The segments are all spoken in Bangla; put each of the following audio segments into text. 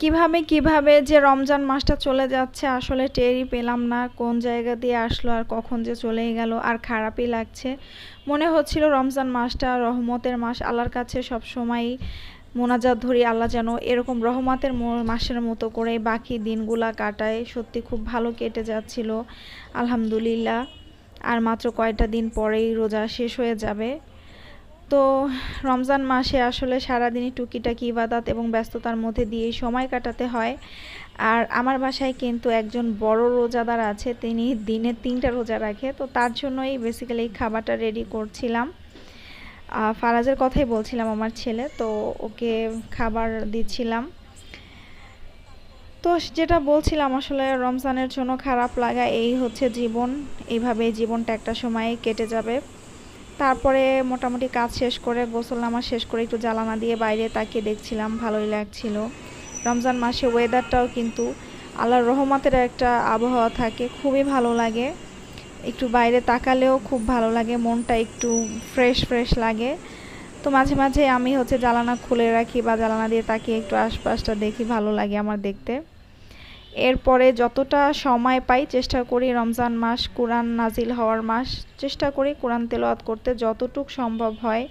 কীভাবে কীভাবে যে রমজান মাসটা চলে যাচ্ছে, আসলে টেরই পেলাম না কোন জায়গা দিয়ে আসলো আর কখন যে চলেই গেল আর খারাপই লাগছে। মনে হচ্ছিল রমজান মাসটা রহমতের মাস, আল্লাহর কাছে সব সময়ই মোনাজাত ধরি, আল্লাহ যেন এরকম রহমতের মাসের মতো করে বাকি দিনগুলা কাটায়। সত্যি খুব ভালো কেটে যাচ্ছিল, আলহামদুলিল্লাহ। আর মাত্র কয়টা দিন পরেই রোজা শেষ হয়ে যাবে। তো রমজান মাসে আসলে সারাদিনই টুকিটাকি ইবাদত এবং ব্যস্ততার মধ্যে দিয়েই সময় কাটাতে হয়। আর আমার বাসায় কিন্তু একজন বড় রোজাদার আছে, তিনি দিনে তিনটা রোজা রাখে। তো তার জন্যই বেসিক্যালি এই খাবারটা রেডি করছিলাম। ফারাজের কথাই বলছিলাম আমার ছেলে, তো ওকে খাবার দিচ্ছিলাম। তো যেটা বলছিলাম, আসলে রমজানের জন্য খারাপ লাগা এই হচ্ছে জীবন। এইভাবে জীবনটা একটা সময়ে কেটে যাবে। তারপরে মোটামুটি কাজ শেষ করে গোসল নামা শেষ করে একটু জ্বালানা দিয়ে বাইরে তাকিয়ে দেখছিলাম, ভালোই লাগছিল। রমজান মাসে ওয়েদারটাও কিন্তু আল্লাহর রহমতের একটা আবহাওয়া থাকে, খুবই ভালো লাগে। একটু বাইরে তাকালেও খুব ভালো লাগে, মনটা একটু ফ্রেশ ফ্রেশ লাগে। তো মাঝে মাঝে আমি হচ্ছে জ্বালানা খুলে রাখি বা জ্বালানা দিয়ে তাকিয়ে একটু আশপাশটা দেখি, ভালো লাগে আমার দেখতে। এরপরে যতটা সময় পাই চেষ্টা করি রমজান মাস, কোরআন নাজিল হওয়ার মাস, চেষ্টা করি কোরআন তেলাওয়াত করতে যতটুক সম্ভব হয়।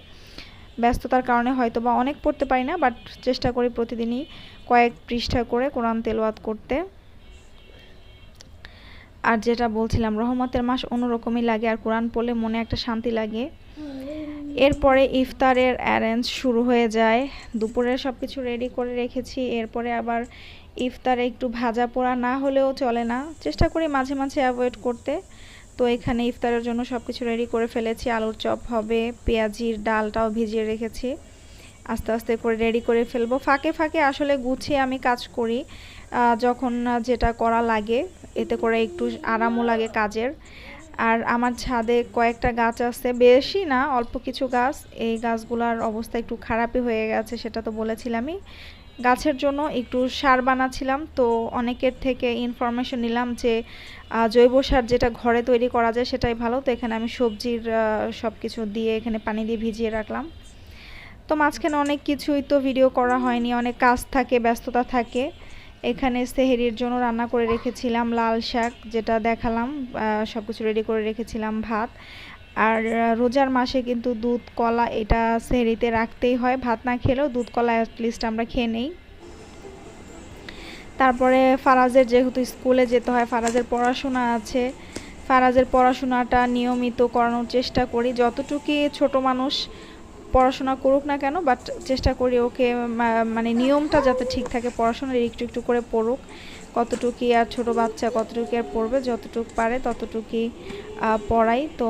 ব্যস্ততার কারণে হয়তো বা অনেক পড়তে পারি না বাট চেষ্টা করি প্রতিদিনই কয়েক পৃষ্ঠা করে কোরআন তেলাওয়াত করতে। আর যেটা বলছিলাম, রহমতের মাস অন্যরকমই লাগে, আর কোরআন পড়লে মনে একটা শান্তি লাগে। এরপরে ইফতারের অ্যারেঞ্জ শুরু হয়ে যায়। দুপুরে সব কিছু রেডি করে রেখেছি। এরপরে আবার ইফতারে একটু ভাজা পোড়া না হলেও চলে না। চেষ্টা করি মাঝে মাঝে অ্যাভয়েড করতে। তো এখানে ইফতারের জন্য সব কিছু রেডি করে ফেলেছি। আলুর চপ হবে, পেঁয়াজির ডালটাও ভিজিয়ে রেখেছি। আস্তে আস্তে করে রেডি করে ফেলব। ফাঁকে ফাঁকে আসলে গুছিয়ে আমি কাজ করি। যখন যেটা করা লাগে, এতে করে একটু আরামও লাগে কাজের। আর আমার ছাদে কয়েকটা গাছ আছে, বেশি না, অল্প কিছু গাছ। এই গাছগুলোর অবস্থা একটু খারাপই হয়ে গেছে, সেটা তো বলেছিলামই। গাছের জন্য একটু সার বানাচ্ছিলাম, তো অনেকের থেকে ইনফরমেশন নিলাম যে জৈব সার যেটা ঘরে তৈরি করা যায় সেটাই ভালো। তো এখানে আমি সবজির সব কিছু দিয়ে এখানে পানি দিয়ে ভিজিয়ে রাখলাম। তো মাঝখানে অনেক কিছুই তো ভিডিও করা হয়নি, অনেক কাজ থাকে, ব্যস্ততা থাকে। এখানে সেহেরির জন্য রান্না করে রেখেছিলাম লাল শাক, যেটা দেখালাম সব কিছু রেডি করে রেখেছিলাম ভাত। আর রোজার মাসে কিন্তু দুধ, কলা, এটা সেহরিতে রাখতেই হয়। ভাত না খেলেও দুধ, কলা অ্যাটলিস্ট আমরা খেয়ে নেই। তারপরে ফারাজের যেহেতু স্কুলে যেতে হয়, ফারাজের পড়াশোনা আছে। ফারাজের পড়াশোনাটা নিয়মিত করানোর চেষ্টা করি। যতটুকুই ছোট মানুষ পড়াশোনা করুক না কেন বাট চেষ্টা করি ওকে মানে নিয়মটা যাতে ঠিক থাকে, পড়াশোনার একটু একটু করে পড়ুক। কতটুকুই আর ছোট বাচ্চা কতটুকু আর পড়বে, যতটুকু পারে ততটুকুই পড়াই। তো